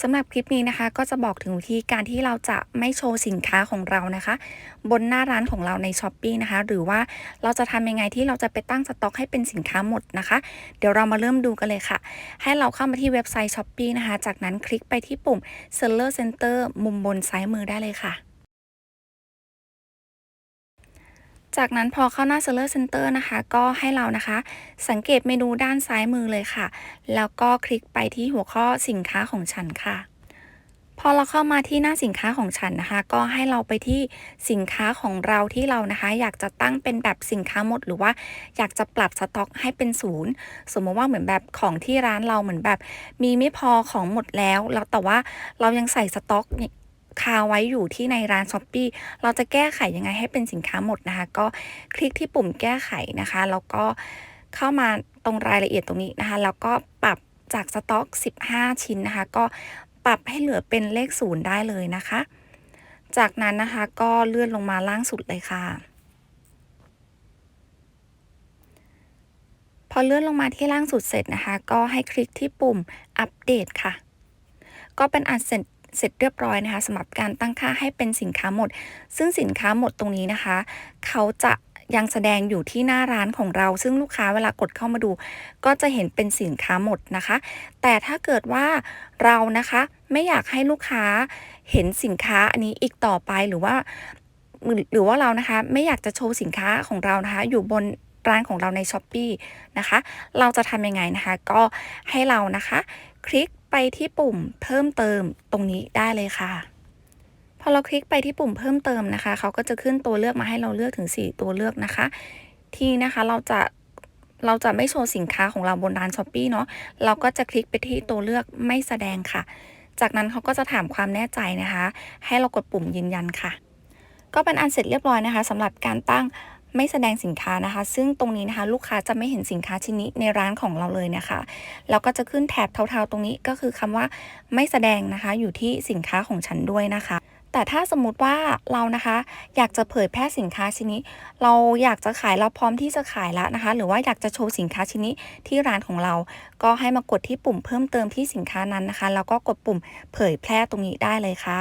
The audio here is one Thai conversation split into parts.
สำหรับคลิปนี้นะคะ ก็จะบอกถึงวิธีการที่เราจะไม่โชว์สินค้าของเรานะคะ บนหน้าร้านของเราใน s h อ p e e นะคะ หรือว่าเราจะทำยังไงที่เราจะไปตั้งสต็อกให้เป็นสินค้าหมดนะคะ เดี๋ยวเรามาเริ่มดูกันเลยค่ะ ให้เราเข้ามาที่เว็บไซต์ s h อ p e e นะคะ จากนั้นคลิกไปที่ปุ่ม Seller Center มุมบนซ้ายมือได้เลยค่ะ จากนั้นพอเข้าหน้า Seller Center นะคะ ก็ให้เรานะคะ สังเกตเมนูด้านซ้ายมือเลยค่ะ แล้วก็คลิกไปที่หัวข้อสินค้าของฉันค่ะ พอเราเข้ามาที่หน้าสินค้าของฉันนะคะ ก็ให้เราไปที่สินค้าของเราที่เรานะคะ อยากจะตั้งเป็นแบบสินค้าหมด หรือว่าอยากจะปรับสต็อกให้เป็นศูนย์สมมติว่าเหมือนแบบของที่ร้านเราเหมือนแบบ มีไม่พอของหมดแล้ว แล้วแต่ว่าเรายังใส่สต็อก คาไว้อยู่ที่ในร้านช้อปปีเราจะแก้ไขยังไงให้เป็นสินค้าหมดนะคะ ก็คลิกที่ปุ่มแก้ไขนะคะ แล้วก็เข้ามาตรงรายละเอียดตรงนี้นะคะ แล้วก็ปรับจากสต็อก 15 ชิ้นนะคะ ก็ปรับให้เหลือเป็นเลขศูนย์ได้เลยนะคะ จากนั้นนะคะก็เลื่อนลงมาล่างสุดเลยค่ะ พอเลื่อนลงมาที่ล่างสุดเสร็จนะคะ ก็ให้คลิกที่ปุ่มอัปเดตค่ะ ก็เป็นอันเสร็จ เสร็จเรียบร้อยนะคะสำหรับการตั้งค่าให้เป็นสินค้าหมด ซึ่งสินค้าหมดตรงนี้นะคะ เขาจะยังแสดงอยู่ที่หน้าร้านของเรา ซึ่งลูกค้าเวลากดเข้ามาดู ก็จะเห็นเป็นสินค้าหมดนะคะ แต่ถ้าเกิดว่าเรานะคะไม่อยากให้ลูกค้าเห็นสินค้าอันนี้อีกต่อไปหรือว่า หรือว่าเรานะคะไม่อยากจะโชว์สินค้าของเรานะคะอยู่บนร้านของเราใน s h อ p e e นะคะ เราจะทำยังไงนะคะ ก็ให้เรานะคะ คลิก ไปที่ปุ่มเพิ่มเติมตรงนี้ได้เลยค่ะ พอเราคลิกไปที่ปุ่มเพิ่มเติมนะคะ เขาก็จะขึ้นตัวเลือกมาให้เราเลือกถึง 4 ตัวเลือกนะคะ ที่นะคะเราจะเราจะไม่โชว์สินค้าของเราบนร้านช้อปปีเนาะ เราก็จะคลิกไปที่ตัวเลือกไม่แสดงค่ะ จากนั้นเขาก็จะถามความแน่ใจนะคะ ให้เรากดปุ่มยืนยันค่ะ ก็เป็นอันเสร็จเรียบร้อยนะคะสำหรับการตั้ง ไม่แสดงสินค้านะคะ ซึ่งตรงนี้นะคะ ลูกค้าจะไม่เห็นสินค้าชิ้นนี้ในร้านของเราเลยนะคะแล้วก็จะขึ้นแถบเทาๆตรงนี้ก็คือคำว่าไม่แสดงนะคะอยู่ที่สินค้าของฉันด้วยนะคะแต่ถ้าสมมุติว่าเรานะคะ อยากจะเผยแพร่สินค้าชิ้นนี้ เราอยากจะขายเราพร้อมที่จะขายแล้วนะคะ หรือว่าอยากจะโชว์สินค้าชิ้นนี้ที่ร้านของเรา ก็ให้มากดที่ปุ่มเพิ่มเติมที่สินค้านั้นนะคะ แล้วก็กดปุ่มเผยแพร่ตรงนี้ได้เลยค่ะ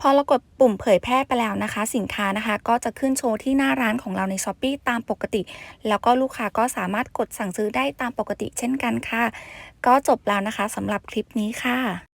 พอเรากดปุ่มเผยแพร่ไปแล้วนะคะ สินค้านะคะ ก็จะขึ้นโชว์ที่หน้าร้านของเราใน s h อ p e e ตามปกติ แล้วก็ลูกค้าก็สามารถกดสั่งซื้อได้ตามปกติเช่นกันค่ะ ก็จบแล้วนะคะสำหรับคลิปนี้ค่ะ